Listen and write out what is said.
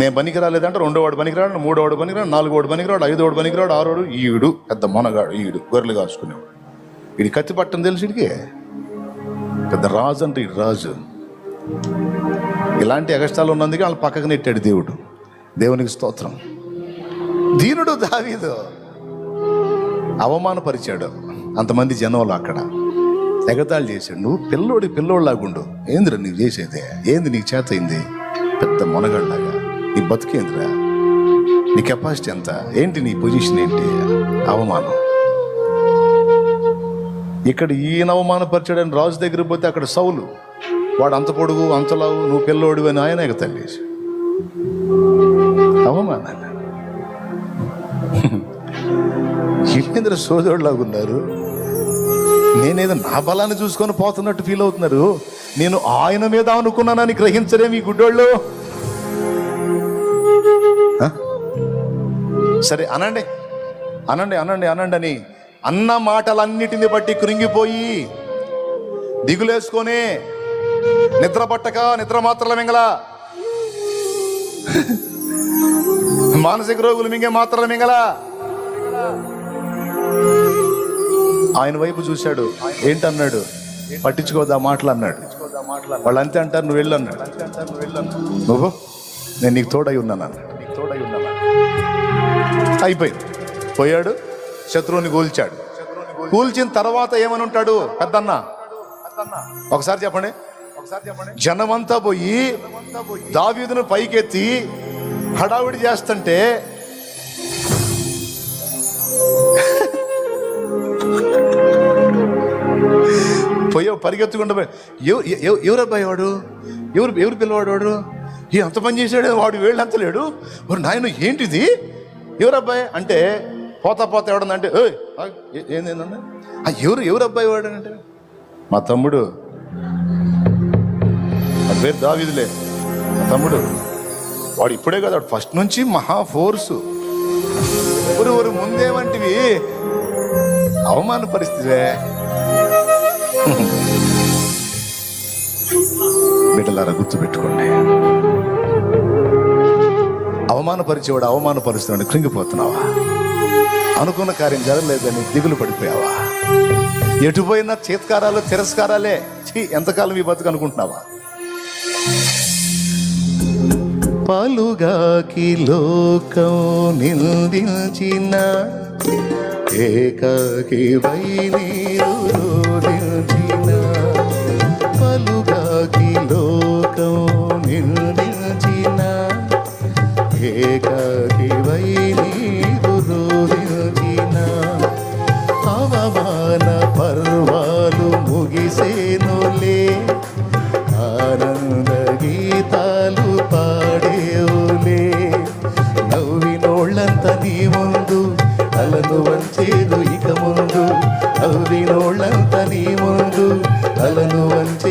నేను పనికి రాలేదంటే రెండో వాడు పనికిరాడు మూడో వాడు పనికిరాడు నాలుగో వాడు పనికిరాడు ఐదో వాడు పనికిరాడు ఆరోడు ఈడు పెద్ద మొనగాడు ఈడు గొర్రెలు కాసుకునేవాడు ఇది కత్తి పట్టం తెలుసు ఇడికి పెద్ద రాజు అంటే ఇడు రాజు. ఇలాంటి అగస్టాలు ఉన్నందుకే వాళ్ళు పక్కకు నెట్టాడు దేవుడు. దేవునికి స్తోత్రం. దీనుడు దావీదు అవమానపరిచాడు. అంతమంది జనంలో అక్కడ. ఎగతాళి చేశాడు. నువ్వు పిల్లోడి పిల్లోడిలాగుండు. ఏందిరా నీకు చేసేదే? ఏంది నీకు చేత అయింది? పెద్ద మొనగాళ్ళలాగా. నీ బతుకేందిరా నీ కెపాసిటీ ఎంత? ఏంటి నీ పొజిషన్ ఏంటి? అవమానం. ఇక్కడ ఈయన అవమానపరిచాడని రాజు దగ్గర పోతే అక్కడ సౌలు వాడు అంత పొడుగు అంతలావు నువ్వు పిల్లోడు అని ఆయన ఎగతాళి చేశాడు అవమానాలు ఏంద్ర సోదరులాగా ఉన్నారు. నేనేదో నా బలాన్ని చూసుకొని పోతున్నట్టు ఫీల్ అవుతున్నారు. నేను ఆయన మీద అనుకున్నానని గ్రహించరే మీ గుడ్డోళ్ళు. సరే అనండి. అనండి అనండి అనండి అని అన్న మాటలన్నిటిని బట్టి కృంగిపోయి దిగులేసుకొని నిద్ర పట్టక నిద్ర మాత్రల మింగల మానసిక రోగులు మింగే మాత్రల మింగల ఆయన వైపు చూశాడు. ఏంటన్నాడు? పట్టించుకోదా మాటలు అన్నాడు. వాళ్ళు అంతే అంటారు నువ్వు వెళ్ళు అన్నాడు. నువ్వు నేను నీకు తోడై ఉన్నాను అన్నాడు. నీకు తోడై ఉన్నాను అయిపోయింది. పోయాడు శత్రువుని కూల్చాడు కూల్చిన తర్వాత ఏమని ఉంటాడు? పెద్దన్న. ఒకసారి చెప్పండి. జనమంతా పోయి దావీదును పైకెత్తి హడావిడి చేస్తుంటే పోయో పరిగెత్తుకుంటూ ఎవరు అబ్బాయి వాడు? ఎవరు ఎవరు పిల్లవాడు వాడు? ఈ అంత పని చేశాడు వాడు వేళ్ళు అంత లేడు? మరి నాయన ఏంటిది? ఎవరు అబ్బాయి అంటే పోతా పోతా ఎవడన్నా ఏందేందండి ఆ ఎవరు ఎవరు అబ్బాయి వాడనంటే మా తమ్ముడు. ఆ పేరు దావిదిలే. మా తమ్ముడు. వాడు ఇప్పుడే కదా వాడు ఫస్ట్ నుంచి మహా ఫోర్సు. ఊరు ఊరు ముందేమంటివి అవమాన పరిస్థితివే. బిడ్డలారా గుర్తుపెట్టుకోండి. అవమానపరిచేవాడు అవమానపరుస్తున్నాడు. కృంగిపోతున్నావా? అనుకున్న కార్యం జరగలేదని దిగులు పడిపోయావా? ఎటుపోయినా చేత్కారాలు తిరస్కారాలే. ఛీ, ఎంతకాలం ఈ బతుకు అనుకుంటున్నావా? పలుగాకి లోకం నిందించిన ఏకాకి వై నీరు ముగిసేనులే ఆనంద గీతాలు పాడేవులే. నవ్వినోళ్ళంత నీ ముందు తలను వంచేదు ఇక ముందు. నవ్వినోళ్ళంత నీ ముందు అలను వంచే